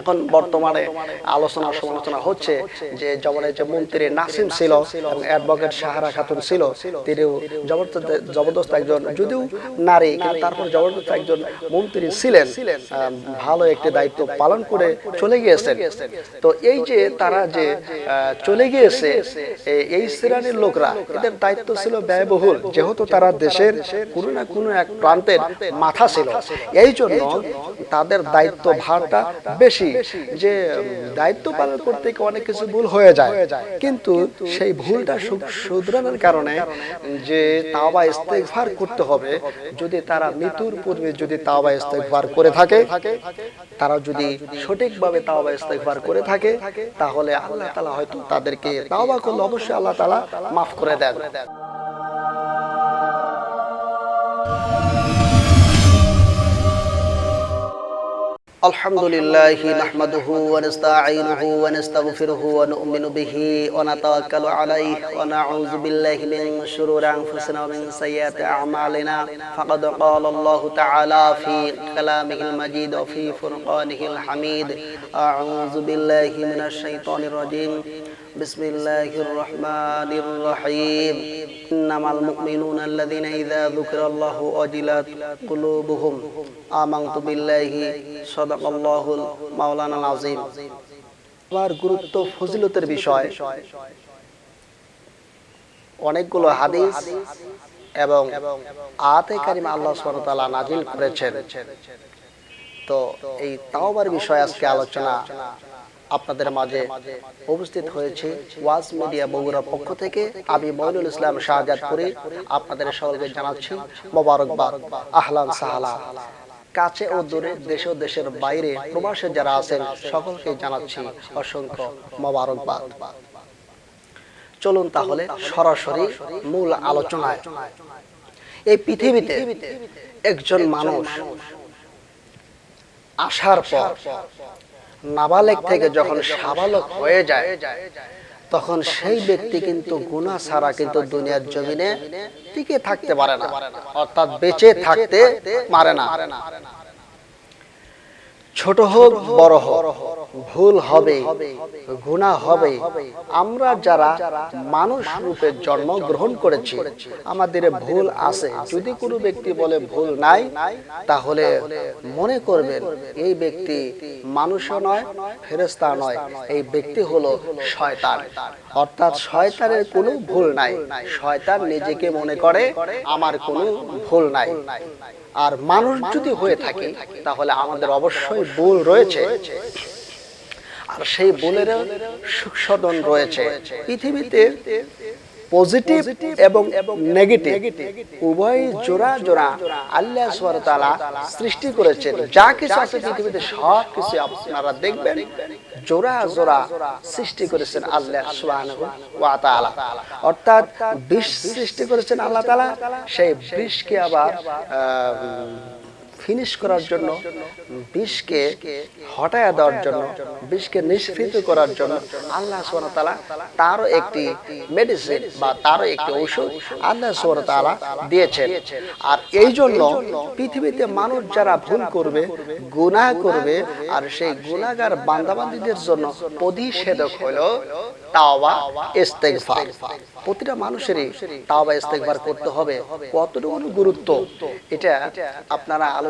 এখন বর্তমানে আলোচনা সমালোচনা হচ্ছে যে এই যে মন্ত্রী নাসিম ছিল এবং অ্যাডভোকেট সাহারা খাতুন ছিল, তিনিও জবরদস্ত একজন, যদিও নারী, কিন্তু তারপর জবরদস্ত একজন মন্ত্রী ছিলেন ভালো একটি দায়িত্ব পালন করে চলে গিয়েছেন। তো এই যে তারা যে চলে গিয়েছে এই শ্রেণির লোকরা, এদের দায়িত্ব ছিল ব্যয়বহুল, যেহেতু তারা দেশের কোনো না কোনো এক প্রান্তের মাথা ছিল। এই জন্য তাদের দায়িত্ব ভারটা বেশি যে দায়িত্ব পালন করতে গিয়ে অনেক কিছু ভুল হয়ে যায়। কিন্তু সেই ভুলটা শুধরানোর কারণে যে তাওবা ইস্তেগফার করতে হবে, যদি তারা মৃত্যুর পূর্বে যদি তাওবা ইস্তেগফার করে থাকে, তারা যদি সঠিকভাবে তাওবা ইস্তেগফার করে থাকে, তাহলে আল্লাহ তাআলা হয়তো তাদেরকে তাওবা করলে অবশ্যই আল্লাহ তাআলা মাফ করে দেন। الحمد لله نحمده ونستعينه ونستغفره ونؤمن به ونتوكل عليه ونعوذ بالله من شرور أنفسنا ومن سيئات أعمالنا. فقد قال الله تعالى في كلامه المجيد وفي فرقانه الحميد أعوذ بالله من الشيطان الرجيم. بسم الله الرحمن الرحيم إنما المؤمنون الذين إذا ذكر الله وجلت قلوبهم آمنت بالله صدق الله مولانا العظيم আমার গুরুত্ব ফজিলতের বিষয় অনেকগুলো হাদিস এবং আতে কারিম আল্লাহ সুবহানাহু ওয়া তাআলা নাজিল করেছেন তো এই তাওবার বিষয়ে আজকে আলোচনা আপনাদের মাঝে উপস্থিত হয়েছে ওয়াজ মিডিয়া বগুড়া পক্ষ থেকে। আমি মইনুল ইসলাম শাহজাদপুরে আপনাদের সকলকে জানাচ্ছি মোবারকবাদ। আহলান সাহালা। কাছে ও দূরে, দেশ ও দেশের বাইরে প্রবাসে যারা আছেন, সকলকে জানাচ্ছি অসংখ্য মোবারকবাদ। চলুন তাহলে সরাসরি মূল আলোচনায়। এই পৃথিবীতে একজন মানুষ আসার পর নাবালেক থেকে যখন সাবালক হয়ে যায় তখন সেই ব্যক্তি কিন্তু গুণা ছাড়া কিন্তু দুনিয়ার জমিনে টিকে থাকতে পারে না। অর্থাৎ বেঁচে থাকতে পারে না। ছোট হোক, বড় হোক, ভুল হবে গুনাহ হবে। আমরা যারা মানুষ রূপে জন্ম গ্রহণ করেছি, আমাদের ভুল আছে। যদি কোনো ব্যক্তি বলে ভুল নাই, তাহলে মনে করবেন, এই ব্যক্তি মানুষও নয় ফেরেস্তা নয়। এই ব্যক্তি হলো শয়তান। অর্থাৎ শয়তানের কোনো ভুল নাই। শয়তান নিজেকে মনে করে, আমার কোনো ভুল নাই। আর মানুষ যদি হয়ে থাকে, তাহলে আমাদের অবশ্যই ভুল রয়েছে। আর সেই ভুলের সুসদন রয়েছে। পৃথিবীতে পজিটিভ এবং নেগেটিভ উভয় জোড়া জোড়া আল্লাহ তাআলা সৃষ্টি করেছেন। যা কিছু আছে পৃথিবীতে সব কিছু আপনারা দেখবেন, জোড়া জোড়া সৃষ্টি করেছেন আল্লাহ তাআলা। অর্থাৎ বিষ সৃষ্টি করেছেন আল্লাহ তাআলা, সেই বিষকে আবার ফিনিশ করার জন্য, বিষকে হটায়া দেওয়ার জন্য, বিষকে নিষ্কৃত করার জন্য আল্লাহ সুবহানাহু তারও একটি মেডিসিন বা তারও একটি ঔষধ আল্লাহ সুবহানাহু দিয়েছেন। আর এই জন্য পৃথিবীতে মানুষ যারা ভুল করবে, গুনাহ করবে, আর সেই গুনাহগার বান্দাবান্দীদের জন্য প্রতিষেধক হলো তাওবা, ইস্তেগফার। প্রতিটা মানুষেরই তাওবা, ইস্তেগফার করতে হবে। কতটুকু গুরুত্ব? এটা আপনারা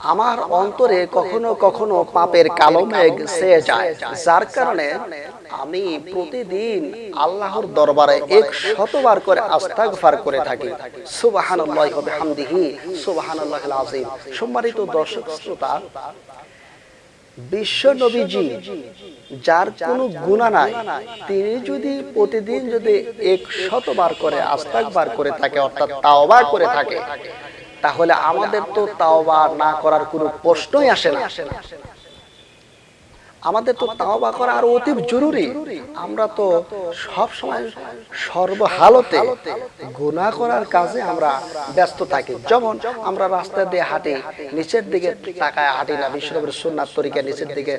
আমার অন্তরে কখনো কখনো পাপের কালো মেঘ সেয়ে যায়, যার কারণে আমি প্রতিদিন আল্লাহর দরবারে এক শতবার করে আস্তাগফার করে থাকি। সুবহানাল্লাহি ওয়া বিহামদিহি সম্মানিত দর্শক শ্রোতা, বিশ্ব নবীজি, যার কোনো গুণা নাই, তিনি যদি প্রতিদিন যদি এক শতবার করে আস্তাগফার করে থাকে, অর্থাৎ তাওবা করে থাকে তাহলে আমাদের তো তাওবা না করার কোনো প্রশ্নই আসে না। আমাদের তো তাওবা করা আরও অতি জরুরি। আমরা তো সব সময় সর্বহালতে গুনাহ করার কাজে আমরা ব্যস্ত থাকি। যেমন আমরা রাস্তা দিয়ে হাঁটি নিচের দিকে তাকায় হাঁটি না বিশ্বনবীর সুন্নাত তরিকা নিচের দিকে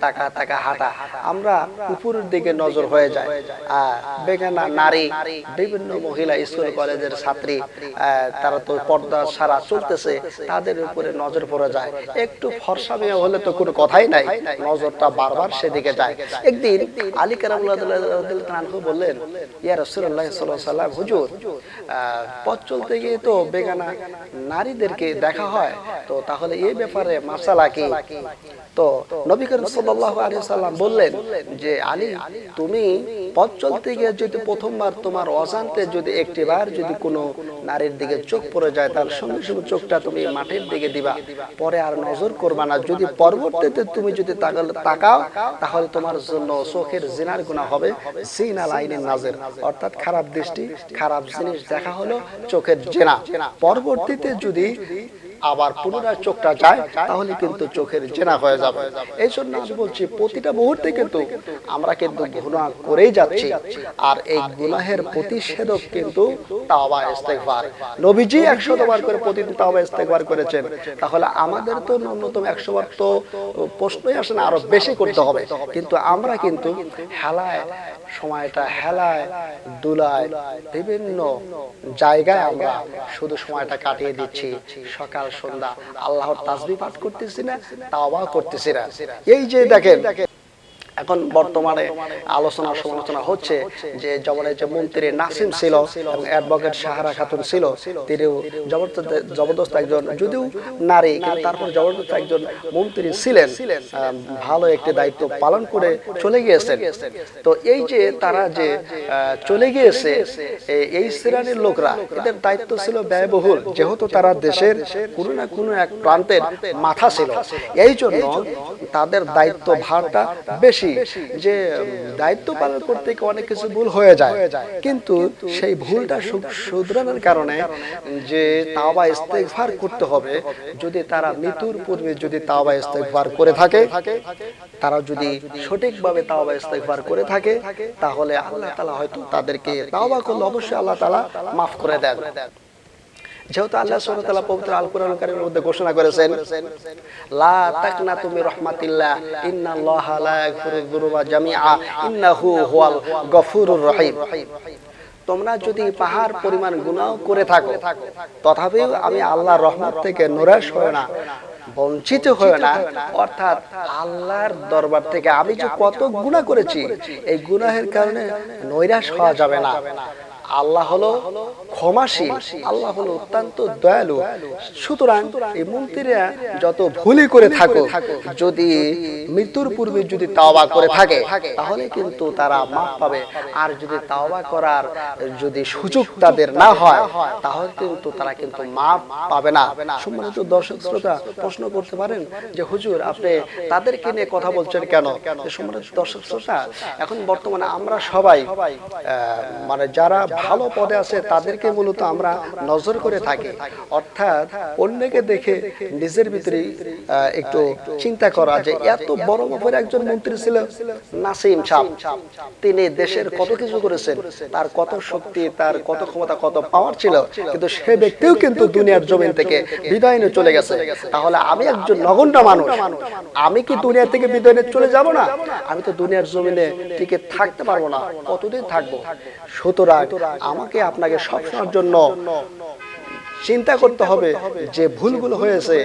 তাকা তাকা হাঁটা। আমরা উপরের দিকে নজর হয়ে যায়। আহ, বেগানা নারী বিভিন্ন মহিলা স্কুল কলেজের ছাত্রী আহ, তারা তো পর্দা সারা চলতেছে তাদের উপরে নজর পড়ে যায়। একটু ফর্সা মেয়ে হলে তো কোনো কথাই নাই। নজরটা বারবার সেদিকে যায়। একদিন আলী কারামুল্লাহ বললেন, ইয়া হুজুর পথ চলতে গিয়ে তো বেগানা নারীদেরকে দেখা হয়, তো তাহলে এই ব্যাপারে মাসালা কি? তো নবী করিম সাল্লাল্লাহু আলাইহি সাল্লাম বললেন যে, আলী, তুমি পথ চলতে গিয়ে যদি প্রথমবার তোমার অজান্তে যদি একটিবার যদি কোনো নারীর দিকে চোখ পড়ে যায় তার সঙ্গে সঙ্গে চোখটা তুমি মাটির দিকে দিবা। পরে আর নজর করবা না। যদি পরবর্তীতে তুমি যদি তাকাল- তাকাও, তাহলে তোমার জন্য চোখের জিনার গুণা হবে। সিনা লাইনের নাজের। অর্থাৎ খারাপ দৃষ্টি, খারাপ জিনিস দেখা হলো চোখের জেনা। পরবর্তীতে যদি আবার পুনরায় চোখটা যায়, তাহলে কিন্তু চোখের জেনা হয়ে যাবে। এই জন্য আমি বলছি, প্রতিটা মুহূর্তে কিন্তু আমরা কিন্তু গুনাহ করেই যাচ্ছি। আর এই গুনাহের প্রতিষেধক কিন্তু তাওবা নবীজি 100 বার করে প্রতিদিন তাওবা করেছেন। তাহলে আমাদের তো ন্যূনতম 100 বার তো প্রশ্নই আসে না, আরও বেশি করতে হবে। কিন্তু আমরা কিন্তু হেলায়, সময়টা হেলায়, দুলায়, বিভিন্ন জায়গায় আমরা শুধু সময়টা কাটিয়ে দিচ্ছি। সকাল সন্ধ্যা আল্লাহর তাজবি পাঠ করতেছি না তাওবা করতেছি না। এই যে দেখেন এখন বর্তমানে আলোচনা সমালোচনা হচ্ছে যে জবরের যে মন্ত্রী নাসিম ছিল এবং অ্যাডভোকেট সাহারা খাতুন ছিল, তিনিও জবরদস্ত জবরদস্ত একজন, যদিও নারী, কিন্তু তারপর জবরদস্ত একজন মন্ত্রী ছিলেন ভালো একটি দায়িত্ব পালন করে চলে গিয়েছেন। তো এই যে তারা যে চলে গিয়েছে এই শ্রেণির লোকরা, এদের দায়িত্ব ছিল ব্যয়বহুল, যেহেতু তারা দেশের কোনো না কোনো এক প্রান্তের মাথা ছিল। এই জন্য তাদের দায়িত্ব ভারটা বেশি যে দায়িত্ব পালন করতে গিয়ে অনেক কিছু ভুল হয়ে যায়। কিন্তু সেই ভুলটা শুধরানোর কারণে যে তাওবা ইস্তেগফার করতে হবে যদি তারা মৃত্যুর পূর্বে যদি তাওবা ইস্তেগফার করে থাকে তারা যদি সঠিকভাবে তাওবা ইস্তেগফার করে থাকে তাহলে আল্লাহ তাআলা হয়তো তাদেরকে তাওবা করলে অবশ্যই আল্লাহ তাআলা মাফ করে দেন। যেহেতু আল্লাহ সুবহানাহু পবিত্র আল কোরআন কারীমের মধ্যে ঘোষণা করেছেন লা তাকনাতু মির রাহমাতিল্লাহ ইন্নাল্লাহা লা ইয়াগফিরুয যুনুবা জামিআ ইন্নাহু হুয়াল গফুরুর রহিম। তোমরা যদি পাহাড় পরিমাণ গুনাহ করে থাকো তথাপিও আমি আল্লাহর রহমত থেকে নিরাশ হয় না বঞ্চিত হয় না অর্থাৎ আল্লাহর দরবার থেকে আমি যে কত গুনাহ করেছি এই গুনাহের কারণে নৈরাশ হওয়া যাবে না। আল্লাহ হলো ক্ষমাশীল, আল্লাহ হলো অত্যন্ত দয়ালু। সুতরাং এই মন্ত্রীরা যত ভুলই করে থাকো যদি মৃত্যুর পূর্বে যদি তাওবা করে থাকে, তাহলে কিন্তু তারা মাফ পাবে। আর যদি তাওবা করার যদি সুযোগ তাদের না হয়, তাহলে কিন্তু তারা কিন্তু মাফ পাবে না। সম্মানিত দর্শক শ্রোতা, প্রশ্ন করতে পারেন যে, হুজুর, আপনি তাদেরকে নিয়ে কথা বলছেন কেন? সম্মানিত দর্শক শ্রোতা, এখন বর্তমানে আমরা সবাই মানে যারা ভালো পদে আছে, তাদেরকে মূলত আমরা নজর করে থাকি। অর্থাৎ অন্যকে দেখে নিজের ভিতরে একটু চিন্তা করা যে এত বড় মাপের একজন মন্ত্রী ছিল, নাসিম সাহ। তিনি দেশের কত কিছু করেছেন, তার কত শক্তি, তার কত ক্ষমতা, কত পাওয়ার ছিল, কিন্তু সে ব্যক্তিও কিন্তু দুনিয়ার জমিন থেকে বিদায় নিয়ে চলে গেছে। তাহলে আমি একজন নগণ্য মানুষ, আমি কি দুনিয়া থেকে বিদায় নিয়ে চলে যাব না? আমি তো দুনিয়ার জমিনে টিকে থাকতে পারব না, কতদিন থাকব? সুতরাং আমাকে আপনাকে সবসময়ের জন্য চিন্তা করতে হবে যে ভুলগুলো হয়েছে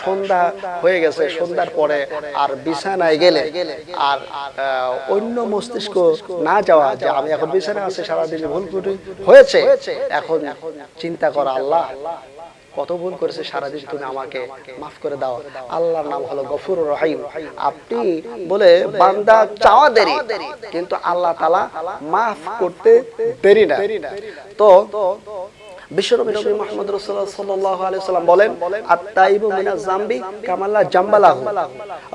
সন্ধ্যা হয়ে গেছে, সন্ধ্যার পরে আর বিছানায় গেলে আর অন্য মস্তিষ্ক না যাওয়া যে আমি এখন বিছানায় আছি, সারাদিন ভুল ত্রুটি হয়েছে, এখন চিন্তা করা আল্লাহ। কত ভুল করেছে সারাদিন তুমি আমাকে মাফ করে দাও। আল্লাহর নাম হলো গফুর রহিম। আপনি বলে, বান্দা চাওয়া দেরি, কিন্তু আল্লাহ তালা মাফ করতে দেরি না। তো বিশ্বনবী নবী মুহাম্মদ রাসূলুল্লাহ সাল্লাল্লাহু আলাইহি সাল্লাম বলেন আত-তাইবু মিনাজ জামবি কামাল্লা জাম্বালাহু।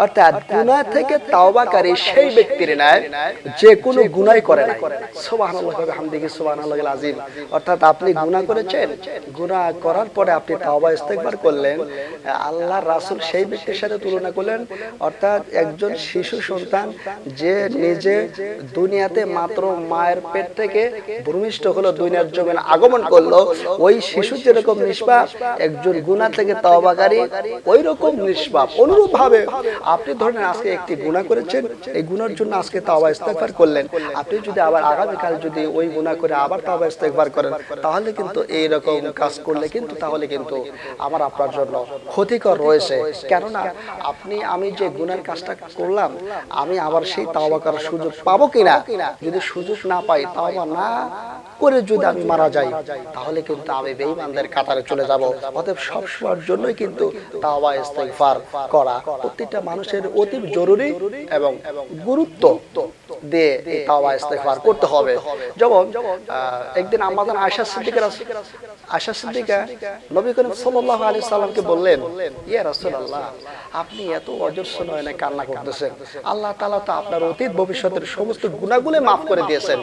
অর্থাৎ গুনাহ থেকে তাওবাকারী সেই ব্যক্তির ন্যায় যে কোনো গুনাহ করে না সুবহানাল্লাহ ওয়া বিহামদিহি সুবহানাল্লাহিল আযীম। অর্থাৎ আপনি গুনাহ করেছেন গুনাহ করার পরে আপনি তাওবা ইস্তেগফার করলেন আল্লাহর রাসূল সেই ব্যক্তির সাথে তুলনা করলেন অর্থাৎ একজন শিশু সন্তান যে নিজে দুনিয়াতে মাত্র মায়ের পেট থেকে ভূমিষ্ঠ হলো দুনিয়ার জমিন আগমন করল ওই শিশু যেরকম নিষ্পাপ, একজন গুনাহ থেকে তওবাকারী ওই রকম নিষ্পাপ। অনুরূপ ভাবে আপনি ধরেন আজকে একটি গুনাহ করেছেন, এই গুনার জন্য আজকে তাওবা ইস্তেগফার করলেন। আপনি যদি আবার আগামীকাল যদি ওই গুনাহ করে আবার তাওবা ইস্তেগফার করেন, তাহলে কিন্তু এই রকম কাজ করলে কিন্তু, তাহলে কিন্তু আমার আপনার জন্য ক্ষতিকর রয়েছে। কেননা আপনি, আমি যে গুনার কাজটা করলাম, আমি আবার সেই তাওবা করার সুযোগ পাবো কিনা? যদি সুযোগ না পাই, তাওবা না করে যদি আমি মারা যাই তাহলে কিন্তু আমি বেঈমানদের কাতারে চলে যাব। অতএব সব সময়ের জন্যই কিন্তু তাওবা ইস্তেগফার করা প্রত্যেকটা মানুষের অতি জরুরি এবং গুরুত্ব দিয়ে এই তাওবা ইস্তেগফার করতে হবে। যেমন একদিন আমাদের সিদ্দিকা নবী করিম সাল্লাল্লাহু আলাইহি সাল্লামকে বললেন ইয়া রাসূলুল্লাহ আপনি এত অজস্র নয়নে কান্না করতেছেন। আল্লাহ তাআলা তো আপনার অতীত ভবিষ্যতের সমস্ত গুনাহগুলো মাফ করে দিয়েছেন।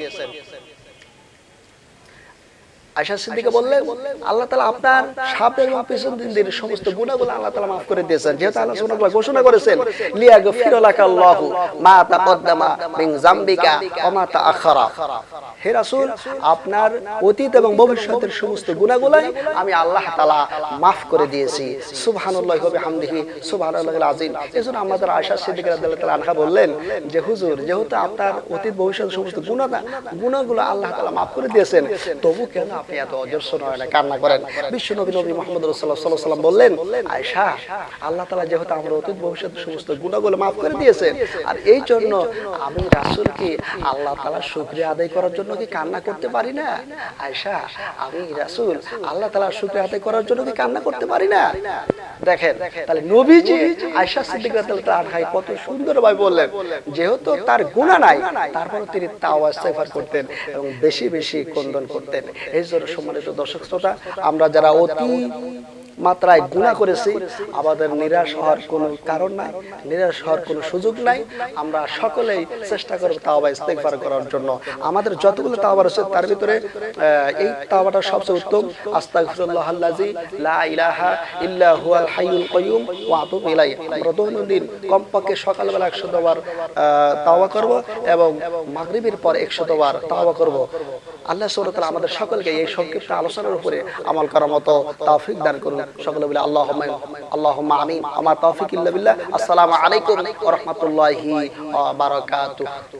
আয়সা সিদ্দিকা আল্লাহ তাআলা আপনার এবং দিন সমস্ত গুনাহগুলো আল্লাহ তাআলা মাফ করে দিয়েছেন। যেহেতু আল্লাহ তাআলা ঘোষণা করেছেন লাকাল্লাহু মা মিন জামবিকা তাআখারা। হে আপনার অতীত এবং ভবিষ্যতের সমস্ত গুনাহগুলাই আমি আল্লাহ তাআলা মাফ করে দিয়েছি। সুবহানাল্লাহি ওয়া বিহামদিহি আমাদের আয়েশা সিদ্দিকা রাদিয়াল্লাহু আনহা বললেন যে, হুজুর, যেহেতু আপনার অতীত ভবিষ্যতের সমস্ত গুনাহগুলো আল্লাহ তাআলা মাফ করে দিয়েছেন, তবু কেন আপনি এত অজস্র কান্না করেন। বিশ্ব নবী নবী মুহাম্মদ বললেন, আয়েশা, আল্লাহ তাআলা যেহেতু অতীত ভবিষ্যতের সমস্ত গুনাহগুলো মাফ করে দিয়েছেন, আর এই জন্য আমি আল্লাহ তাআলা শুকরিয়া আদায় করার জন্য কি কান্না করতে পারি না? আয়েশা, আমি রাসূল, আল্লাহ তাআলার শুকরিয়া আদায় করার জন্য কি কান্না করতে পারি না? দেখেন, তাহলে নবীজি আয়েশা সিদ্দিকা তাআলা আনহা কত বললেন, যেহেতু তার গুনাহ নাই তারপরে তিনি ইস্তেগফার করতেন এবং বেশি বেশি কন্দন করতেন। এই সম্মানিত দর্শক শ্রোতা আমরা যারা অতি মাত্রায় গুণা করেছি। আমাদের নিরাশ হওয়ার কোনো কারণ নাই, নিরাশ হওয়ার কোনো সুযোগ নাই। আমরা সকলেই চেষ্টা করব তাওবা ইস্তেগফার করার জন্য। আমাদের যতগুলো তাওবা রয়েছে তার ভিতরে এই তাওবাটা সবচেয়ে উত্তম। আস্তাগফিরুল্লাহ আল্লাযী লা ইলাহা ইল্লা হুয়াল হাইয়ুল ওয়া আতুবু ইলাইহি। আমরা দৈনন্দিন কমপক্ষে সকালবেলা 100 বার তাওবা করব এবং মাগরিবের পর 100 বার তাওবা করব। আল্লাহ সুবহানাহু ওয়া তাআলা আমাদের সকলকে এই সংক্ষিপ্ত আলোচনার উপরে আমল করার মতো তৌফিক দান করুন। সকলে বলে আল্লাহ আল্লাহ আমিন। আমার তৌফিক ইল্লা বিল্লাহ। আসসালামু আলাইকুম ওয়া রাহমাতুল্লাহি